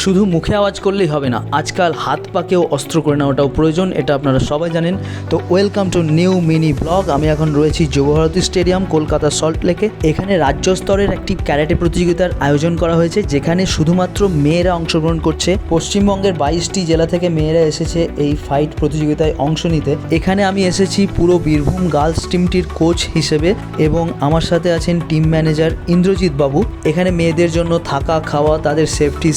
শুধু মুখে আওয়াজ করলেই হবে না, আজকাল হাত পাকেও অস্ত্র করে নেওয়াটাও প্রয়োজন, এটা আপনারা সবাই জানেন। তো welcome to new mini blog আমি এখন রয়েছি যুবভারতী স্টেডিয়াম, কলকাতা সল্ট লেকে এখানে রাজ্য স্তরের একটি ক্যারাটে প্রতিযোগিতার আয়োজন করা হয়েছে, যেখানে শুধুমাত্র মেয়েরা অংশগ্রহণ করছে। পশ্চিমবঙ্গের বাইশটি জেলা থেকে মেয়েরা এসেছে এই ফাইট প্রতিযোগিতায় অংশ নিতে। এখানে আমি এসেছি পুরো বীরভূম গার্লস টিমটির কোচ হিসেবে এবং আমার সাথে আছেন টিম ম্যানেজার ইন্দ্রজিৎ বাবু। এখানে মেয়েদের জন্য থাকা, খাওয়া, তাদের সেফটি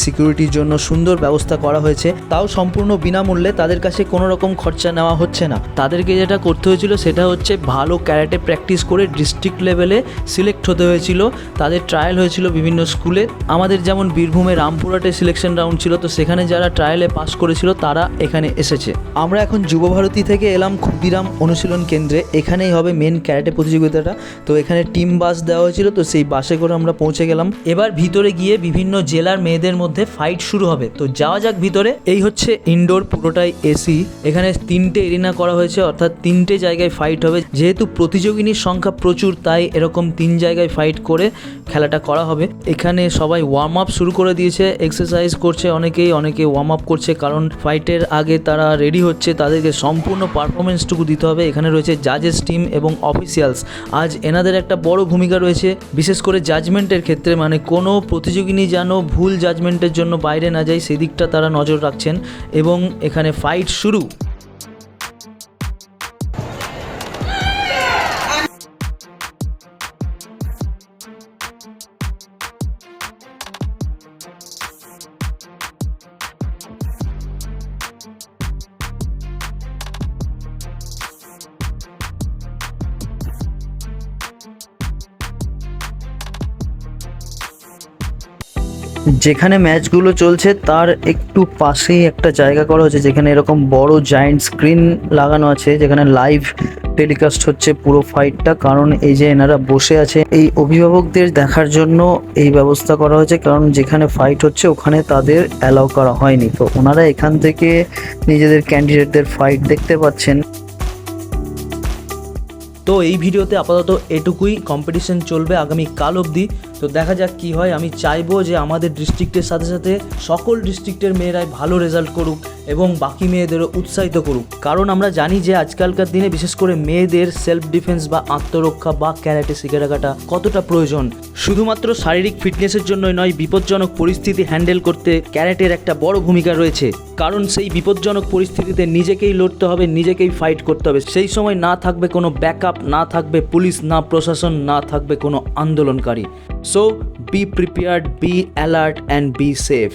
সিকিউরিটির জন্য সুন্দর ব্যবস্থা করা হয়েছে, তাও সম্পূর্ণ বিনামূল্যে তাদের কাছে কোনো রকম খরচা নেওয়া হচ্ছে না। তাদেরকে যেটা করতে হয়েছিল সেটা হচ্ছে ভালো ক্যারাটে প্র্যাকটিস করে ডিস্ট্রিক্ট লেভেলে সিলেক্ট হতে হয়েছিল। তাদের ট্রায়াল হয়েছিল বিভিন্ন স্কুলে। আমাদের যেমন বীরভূমে রামপুরহাটে সিলেকশন রাউন্ড ছিল, তো সেখানে যারা ট্রায়ালে পাস করেছিল তারা এখানে এসেছে। আমরা এখন যুবভারতী থেকে এলাম ক্ষুদিরাম অনুশীলন কেন্দ্রে। এখানেই হবে মেন ক্যারাটে প্রতিযোগিতাটা। তো এখানে টিম বাস দেওয়া হয়েছিল, তো সেই বাসে করে আমরা পৌঁছে গেলাম। এবার ভিতরে গিয়ে বিভিন্ন জেলার মেয়েদের মধ্যে ফাইট শুরু হবে। তো যাওয়া যাক ভিতরে। এই হচ্ছে ইনডোর পুরোটাই এসি এখানে তিনটে এরিনা করা হয়েছে, অর্থাৎ তিনটে জায়গায় ফাইট হবে। যেহেতু প্রতিযোগিনীর সংখ্যা প্রচুর, তাই এরকম তিন জায়গায় ফাইট করে খেলাটা করা হবে। এখানে সবাই ওয়ার্ম আপ শুরু করে দিয়েছে এক্সারসাইজ করছে অনেকেই, অনেকে ওয়ার্ম আপ করছে, কারণ ফাইটের আগে তারা রেডি হচ্ছে, তাদেরকে সম্পূর্ণ পারফরমেন্সটুকু দিতে হবে। এখানে রয়েছে জাজেস টিম এবং অফিসিয়ালস আজ এনাদের একটা বড় ভূমিকা রয়েছে, বিশেষ করে জাজমেন্টের ক্ষেত্রে। মানে কোনো প্রতিযোগিনী যেন ভুল জাজমেন্টের জন্য বাইরে না যায় সেদিকটা তারা নজর রাখছেন এবং এখানে ফাইট শুরু। যেখানে ম্যাচগুলো চলছে, তার একটু পাশেই একটা জায়গা করা হয়েছে, যেখানে এরকম বড় জায়েন্ট স্ক্রিন লাগানো আছে, যেখানে লাইভ টেলিকাস্ট হচ্ছে পুরো ফাইটটা কারণ এই যে এনারা বসে আছে, এই অভিভাবকদের দেখার জন্য এই ব্যবস্থা করা হয়েছে। কারণ যেখানে ফাইট হচ্ছে, ওখানে তাদের অ্যালাউ করা হয়নি। তো ওনারা এখান থেকে নিজেদের ক্যান্ডিডেটদের ফাইট দেখতে পাচ্ছেন। তো এই ভিডিওতে আপাতত এটুকুই। কম্পিটিশন চলবে আগামী কাল অবধি। তো দেখা যাক কি হয়। আমি চাইব যে আমাদের ডিস্ট্রিক্টের সাথে সাথে সকল ডিস্ট্রিক্টের মেয়েরাই ভালো রেজাল্ট করুক। এবং বাকি মেয়েদেরও উৎসাহিত করুক। কারণ আমরা জানি যে আজকালকার দিনে বিশেষ করে মেয়েদের সেলফ ডিফেন্স বা আত্মরক্ষা বা ক্যারাটে শিখে রাখাটা কতটা প্রয়োজন। শুধুমাত্র শারীরিক ফিটনেসের জন্যই নয়, বিপজ্জনক পরিস্থিতি হ্যান্ডেল করতে ক্যারাটের একটা বড় ভূমিকা রয়েছে। কারণ সেই বিপজ্জনক পরিস্থিতিতে নিজেকেই লড়তে হবে, নিজেকেই ফাইট করতে হবে। সেই সময় না থাকবে কোনো ব্যাকআপ না থাকবে পুলিশ, না প্রশাসন, না থাকবে কোনো আন্দোলনকারী। So be prepared be alert and be safe